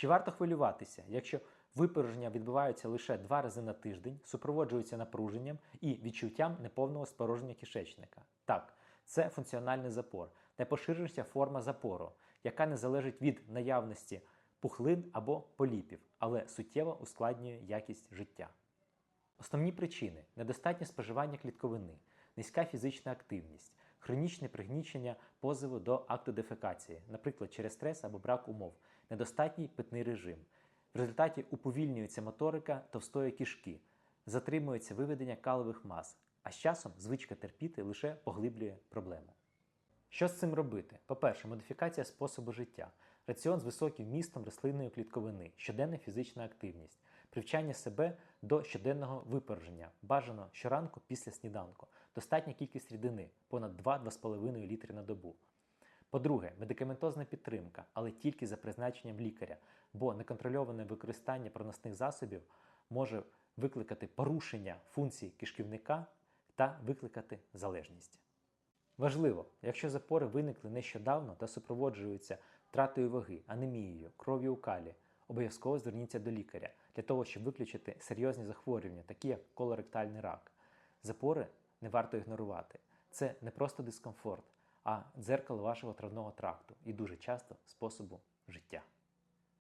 Чи варто хвилюватися, якщо випорожнення відбуваються лише два рази на тиждень, супроводжуються напруженням і відчуттям неповного спорожнення кишечника? Так, це функціональний запор, найпоширеніша форма запору, яка не залежить від наявності пухлин або поліпів, але суттєво ускладнює якість життя. Основні причини недостатнє споживання клітковини, низька фізична активність, хронічне пригнічення позову до акту дефекації, наприклад, через стрес або брак умов, недостатній питний режим. В результаті уповільнюється моторика товстої кишки, затримується виведення калових мас, а з часом звичка терпіти лише поглиблює проблему. Що з цим робити? По-перше, модифікація способу життя, раціон з високим вмістом рослинної клітковини, щоденна фізична активність, привчання себе до щоденного випороження, бажано щоранку після сніданку, достатня кількість рідини понад 2-2,5 літри на добу. По-друге, медикаментозна підтримка, але тільки за призначенням лікаря, бо неконтрольоване використання проносних засобів може викликати порушення функцій кишківника та викликати залежність. Важливо, якщо запори виникли нещодавно та супроводжуються втратою ваги, анемією, кров'ю у калі, обов'язково зверніться до лікаря для того, щоб виключити серйозні захворювання, такі як колоректальний рак. Запори не варто ігнорувати. Це не просто дискомфорт, а дзеркало вашого травного тракту і дуже часто способу життя.